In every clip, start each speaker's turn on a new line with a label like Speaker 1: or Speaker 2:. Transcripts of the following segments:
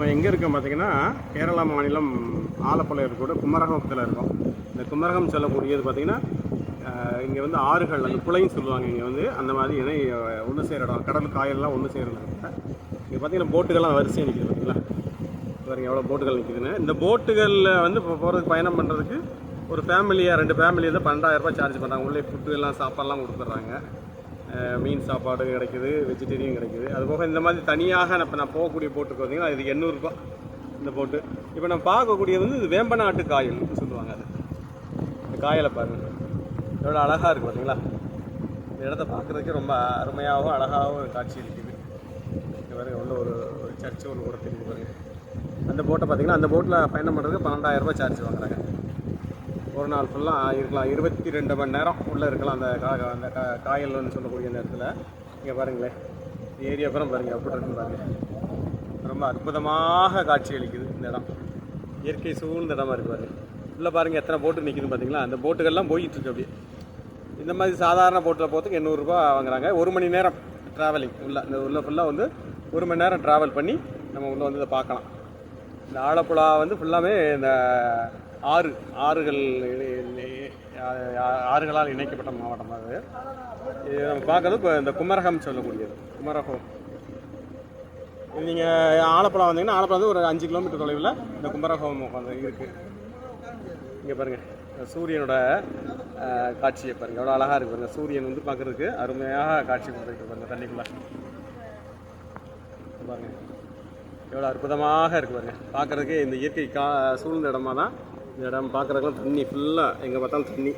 Speaker 1: நம்ம எங்கே இருக்கோம் பார்த்தீங்கன்னா கேரளா மாநிலம் ஆலப்புழை கூட குமரகத்தில் இருக்கோம். இந்த குமரகம் சொல்லக்கூடியது பார்த்தீங்கன்னா இங்கே வந்து ஆறுகள் அந்த குளைன்னு சொல்லுவாங்க இங்கே வந்து. அந்த மாதிரி இணை ஒன்று சேர இடம் கடல் காயல்லாம் ஒன்று சேருது இங்கே பார்த்தீங்கன்னா போட்டுகள்லாம் வரிசையாக நிற்கிது பார்த்தீங்களா பாருங்க எவ்வளோ போட்டுகள் நிற்கிதுன்னு இந்த போட்டுகளில் வந்து இப்போ போகிறதுக்கு பயணம் பண்ணுறதுக்கு ஒரு ஃபேமிலியாக ரெண்டு ஃபேமிலியை தான் பன்னெண்டாயிரம் ரூபாய் சார்ஜ் பண்ணுறாங்க உள்ளே ஃபுட்டு எல்லாம் சாப்பாடுலாம் கொடுத்துட்றாங்க. மீன் சாப்பாடு கிடைக்குது வெஜிடேரியன் கிடைக்குது. அது போக இந்த மாதிரி தனியாக இப்போ நான் போகக்கூடிய போட்டுக்கு பார்த்தீங்கன்னா இது எண்ணூறுரூபா இந்த போட்டு. இப்போ நான் பார்க்கக்கூடியது வந்து இது வேம்பநாட்டு காயல்னு சொல்லுவாங்க அது. இந்த காயலை பாருங்கள் எவ்வளோ அழகாக இருக்குது பார்த்தீங்களா இந்த இடத்த பார்க்குறதுக்கே ரொம்ப அருமையாகவும் அழகாகவும் காட்சி இருக்குது இங்கே பாருங்க உள்ள ஒரு ஒரு சர்ச்சு ஒன்று கூட தெரியுது பாருங்கள் அந்த போட்டை பார்த்தீங்கன்னா அந்த போட்டில் பயணம் பண்ணுறதுக்கு பன்னெண்டாயிரம் சார்ஜ் வாங்குறாங்க. ஒரு நாள் ஃபுல்லாக இருக்கலாம். இருபத்தி ரெண்டு மணி நேரம் உள்ளே இருக்கலாம் அந்த கா அந்த கா காயல்னு சொல்லக்கூடிய அந்த இடத்துல இங்கே பாருங்களேன் ஏரியா அப்புறம் பாருங்கள் எப்படி இருக்குன்னு பாருங்கள் ரொம்ப அற்புதமாக காட்சி அளிக்குது இந்த இடம். இயற்கை சூழ்ந்த இடமா இருக்குது பாருங்கள் உள்ளே பாருங்கள் எத்தனை போட்டு நிற்குதுன்னு பார்த்தீங்களா அந்த போட்டுகள்லாம் போயிட்டு இருக்கு அப்படியே. இந்த மாதிரி சாதாரண போட்டில் போகிறதுக்கு எண்ணூறுரூபா வாங்குறாங்க. ஒரு மணி நேரம் ட்ராவலிங் உள்ள இந்த உள்ள ஃபுல்லாக வந்து ஒரு மணி நேரம் ட்ராவல் பண்ணி நம்ம உள்ளே வந்து இதை பார்க்கலாம். இந்த ஆலப்புழா வந்து ஃபுல்லாமே இந்த ஆறு ஆறுகள் ஆறுகளால் இணைக்கப்பட்ட மாவட்டம் அது. இது நம்ம பார்க்கறது இப்போ இந்த குமரகம் சொல்லக்கூடியது. குமரகம். நீங்கள் ஆலப்புழா வந்தீங்கன்னா ஆலப்புழா வந்து ஒரு அஞ்சு கிலோமீட்டர் தொலைவில் இந்த குமரகம் உட்காந்து இருக்குது இங்கே பாருங்கள் சூரியனோட காட்சியை பாருங்கள் எவ்வளோ அழகாக இருக்கு பாருங்கள் சூரியன் வந்து பார்க்குறதுக்கு அருமையாக காட்சி கொடுத்துருக்கு பாருங்கள் தண்ணிக்குள்ளே. பாருங்கள் எவ்வளோ அற்புதமாக இருக்குது பாருங்கள் பார்க்குறதுக்கு இந்த இயற்கை கா சூழ்ந்த இடமா தான் இடம் பார்க்குறக்கெல்லாம் தண்ணி ஃபுல்லாக எங்கே பார்த்தாலும் தண்ணி.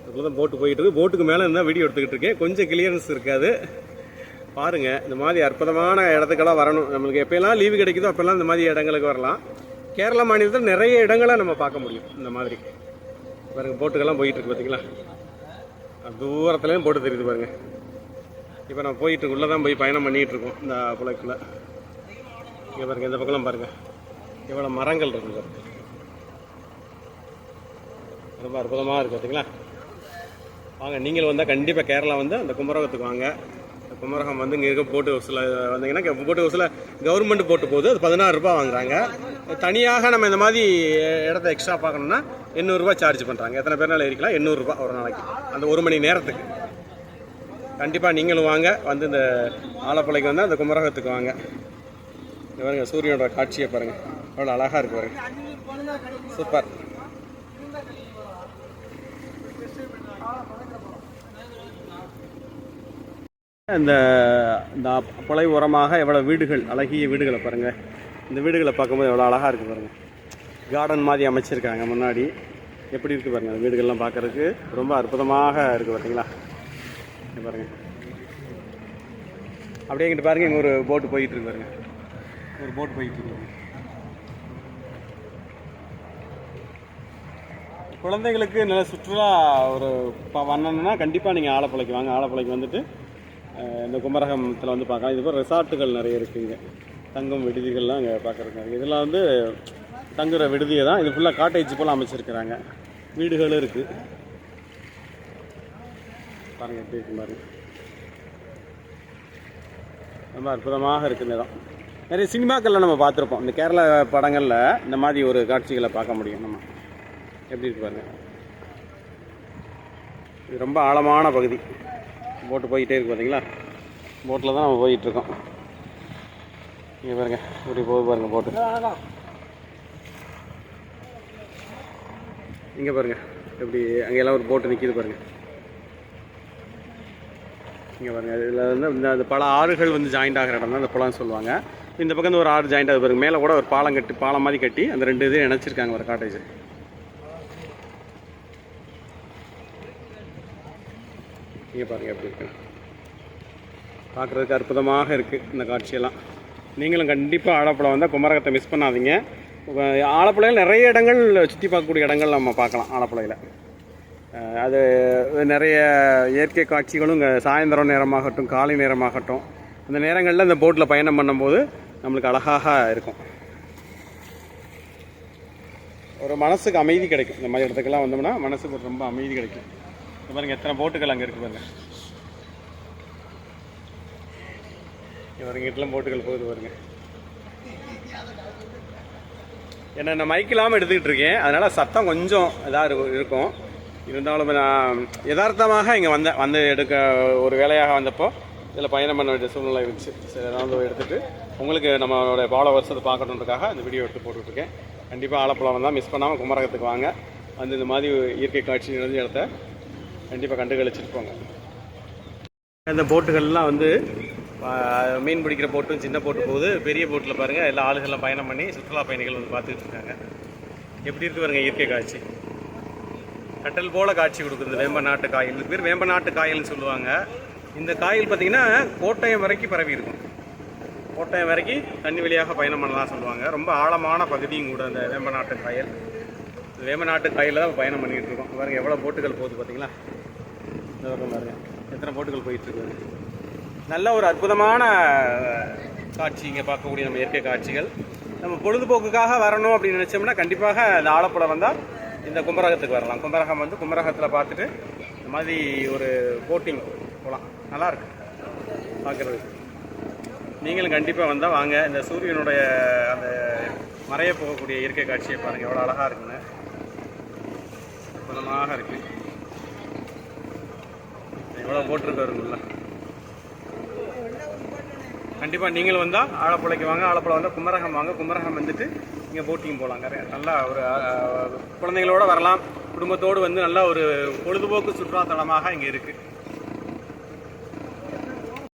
Speaker 1: அதுக்குள்ள தான் போட்டு போயிட்டு இருக்கு போட்டுக்கு மேலே இருந்தால் வீடியோ எடுத்துக்கிட்டு இருக்கேன்? கொஞ்சம் கிளியரன்ஸ் இருக்காது. பாருங்கள் இந்த மாதிரி அற்புதமான இடத்துக்கெல்லாம் வரணும். நம்மளுக்கு எப்போல்லாம் லீவு கிடைக்குதோ அப்போல்லாம் இந்த மாதிரி இடங்களுக்கு வரலாம். கேரள மாநிலத்தில் நிறைய இடங்களை நம்ம பார்க்க முடியும். இந்த மாதிரி. பாருங்க போட்டுக்கெல்லாம் போயிட்டுருக்கு பார்த்தீங்களா தூரத்துலேயும் போட்டு தெரியுது பாருங்கள் இப்போ நம்ம போயிட்டு உள்ளே தான் போய் பயணம் பண்ணிகிட்டு இருக்கோம் இந்த புழைக்குள்ள இங்கே பாருங்கள் இந்த பக்கம்லாம் பாருங்கள் எவ்வளோ மரங்கள் இருக்குது பாருங்கள் ரொம்ப அற்புதமாக இருக்குது பார்த்திங்களா வாங்க நீங்களும் வந்தால் கண்டிப்பாக கேரளா வந்து அந்த குமரகத்துக்கு வாங்க. குமரகம் வந்து இங்கே இருக்க போட்டு ஹவுஸில் வந்தீங்கன்னா போட்டு ஹவுஸில் கவர்மெண்ட் போட்டு போகுது. அது பதினாறு ரூபாய் வாங்குறாங்க. தனியாக நம்ம இந்த மாதிரி இடத்த எக்ஸ்ட்ரா பார்க்கணுன்னா எண்ணூறுரூவா சார்ஜ் பண்ணுறாங்க எத்தனை பேர்னால இருக்கலாம். எண்ணூறுரூபா ஒரு நாளைக்கு. அந்த ஒரு மணி நேரத்துக்கு. கண்டிப்பாக நீங்களும் வாங்க. வந்து இந்த ஆலப்பளைக்கு வந்து அந்த குமரகத்துக்கு வாங்க. பாருங்கள் சூரியனோட காட்சியை பாருங்கள் அவ்வளோ அழகாக இருக்கு பாருங்கள் சூப்பர். இந்த இந்த புலை உரமாக எவ்வளோ வீடுகள் அழகிய வீடுகளை பாருங்க. இந்த வீடுகளை பார்க்கும்போது எவ்வளோ அழகாக இருக்குது பாருங்க. கார்டன் மாதிரி அமைச்சிருக்காங்க முன்னாடி. எப்படி இருக்குது பாருங்க அந்த வீடுகள்லாம் பார்க்கறதுக்கு? ரொம்ப அற்புதமாக இருக்குது பார்த்தீங்களா பாருங்கள் பாருங்க. அப்படியே இங்கிட்டு பாருங்க இங்கே ஒரு போட்டு போயிட்டு இருக்கு பாருங்க. ஒரு போட்டு போயிட்டு குழந்தைகளுக்கு நல்ல சுற்றுலா ஒரு ப- வரணும்னா கண்டிப்பாக நீங்கள் ஆலப்புழைக்கு வாங்க. ஆலப்புழைக்கு வந்துட்டு இந்த குமரகத்தில் வந்து பார்க்கலாம் இது போல் ரெசார்ட்டுகள் நிறைய இருக்குங்க தங்கும் விடுதிகள்லாம் இங்கே பார்க்குறதுக்கு இதெல்லாம் வந்து தங்குற விடுதியை தான் இது ஃபுல்லாக காட்டேஜ் போல் அமைச்சிருக்கிறாங்க. வீடுகளும் இருக்குது பாருங்கள் எப்படி இருக்கு மாதிரி ரொம்ப அற்புதமாக இருக்குது இடம். நிறைய சினிமாக்களில் நம்ம பார்த்துருப்போம். இந்த கேரளா படங்களில் இந்த மாதிரி ஒரு காட்சிகளை பார்க்க முடியும் நம்ம. எப்படி இருக்கு பாருங்க. இது ரொம்ப ஆழமான பகுதி. போட்டு போயிட்டே இருக்கு பார்த்தீங்களா போட்டில் தான் நம்ம போயிட்டுருக்கோம் இங்கே பாருங்க இப்படி போக பாருங்க போட்டு. இங்கே பாருங்க எப்படி அங்கெல்லாம் ஒரு போட்டு நிற்கிது பாருங்க. இங்கே பாருங்க இதில் வந்து இந்த இந்த பல ஆறுகள் வந்து ஜாயிண்ட் ஆகிற இடம் தான் இந்த குளம்னு சொல்லுவாங்க. இந்த பக்கம் வந்து ஒரு ஆறு ஜாயிண்ட் ஆகுது பாருங்க. மேலே கூட ஒரு பாலம் கட்டி பாலம் மாதிரி கட்டி அந்த ரெண்டு இதையும் இணைச்சிருக்காங்க ஒரு காட்டேஜ் இங்கே பாருங்கள் எப்படி இருக்கு. பார்க்குறதுக்கு அற்புதமாக இருக்குது இந்த காட்சியெல்லாம். நீங்களும் கண்டிப்பாக ஆலப்புழா வந்தால் குமரகத்தை மிஸ் பண்ணாதீங்க. உங்க- ஆலப்புழையில் நிறைய இடங்கள் சுற்றி பார்க்கக்கூடிய இடங்கள் நம்ம பார்க்கலாம் ஆலப்புழையில். அது நிறைய இயற்கை காட்சிகளும் இங்கே சாயந்தரம் நேரமாகட்டும் காலை நேரமாகட்டும் அந்த நேரங்களில் இந்த போட்டில் பயணம் பண்ணும்போது நம்மளுக்கு அழகாக இருக்கும். ஒரு மனசுக்கு அமைதி கிடைக்கும். இந்த மாதிரி இடத்துக்கெல்லாம் வந்தோம்னா மனசுக்கு ரொம்ப அமைதி கிடைக்கும். இந்த பாருங்க எத்தனை போட்டுகள் அங்கே இருக்கு பாருங்க. பாருங்க இட்லாம் போட்டுகள் போகுது பாருங்க. ஏன்னா நான் மைக் இல்லாமல் எடுத்துக்கிட்டு இருக்கேன். அதனால் சத்தம் கொஞ்சம் இதாக இருக்கும் இருக்கும். இருந்தாலும் நான் யதார்த்தமாக இங்கே வந்தேன் வந்து எடுக்க ஒரு வேலையாக வந்தப்போ இதில் பயணம் பண்ண வேண்டிய சூழ்நிலை இருந்துச்சு. சரி அதனால எடுத்துகிட்டு உங்களுக்கு நம்மளோட ஃபாலோவர்ஸ் அதை பார்க்கணுன்றதுக்காக இந்த வீடியோ எடுத்து போட்டுட்ருக்கேன். கண்டிப்பாக ஆலப்பழம் வந்தால் மிஸ் பண்ணாமல் குமரகத்துக்கு வாங்க. வந்து இந்த மாதிரி இயற்கை காட்சி நிறைஞ்ச இடத்த கண்டிப்பாக கண்டு கழிச்சிட்டு இந்த போட்டுகள்லாம் வந்து மீன் பிடிக்கிற போட்டும் சின்ன போட்டு போகுது. பெரிய போட்டில் பாருங்கள் எல்லா ஆளுகள்லாம் பயணம் பண்ணி சுற்றுலா பயணிகள் வந்து பார்த்துக்கிட்டு இருக்காங்க எப்படி இருக்கு பாருங்க இயற்கை காட்சி. கட்டல் போல் காட்சி கொடுக்குது வேம்ப நாட்டு காயில். இதுக்கு பேர் வேம்ப நாட்டு காயல்னு சொல்லுவாங்க. இந்த காயில் பார்த்தீங்கன்னா கோட்டயம் வரைக்கும் பரவி இருக்கும். கோட்டயம் வரைக்கும் தண்ணி வழியாக பயணம் பண்ணலாம் சொல்லுவாங்க. ரொம்ப ஆழமான பகுதியும் கூட இந்த வேம்ப நாட்டு காயல். வேமநாட்டு காயில் நாட்டு தான் பயணம் பண்ணிகிட்டு இருக்கோம். பாருங்க எவ்வளோ போட்டுகள் போகுது பார்த்தீங்களா இந்த பக்கம் பாருங்க. எத்தனை போட்டுகள் போயிட்டுருக்கு நல்ல ஒரு அற்புதமான காட்சி இங்கே பார்க்கக்கூடிய நம்ம இயற்கை காட்சிகள். நம்ம பொழுதுபோக்குக்காக வரணும் அப்படின்னு நினச்சோம்னா கண்டிப்பாக இந்த ஆலப்புழை வந்தால் இந்த கும்பரகத்துக்கு வரலாம். கும்பரகம் வந்து கும்பரகத்தில் பார்த்துட்டு இந்த மாதிரி ஒரு போட்டிங் போகலாம் நல்லா பார்க்குறது. பார்க்குறதுக்கு நீங்களும் கண்டிப்பாக வந்தால் வாங்க. இந்த சூரியனுடைய அந்த மறைய போகக்கூடிய இயற்கை காட்சியை பாருங்கள் எவ்வளோ அழகாக இருக்குன்னு. அற்புதமாக இருக்கு. எவ்வளோ போட்டிருக்காருங்களா கண்டிப்பாக நீங்களும் வந்தால் ஆழப்புழைக்கு வாங்க ஆழப்புழை வந்தால் குமரகம் வாங்க. குமரகம் வந்துட்டு இங்கே போட்டிங் போகலாம் நல்லா ஒரு குழந்தைங்களோட வரலாம். குடும்பத்தோடு வந்து நல்ல ஒரு பொழுதுபோக்கு சுற்றுலாத்தலமாக இங்கே இருக்குது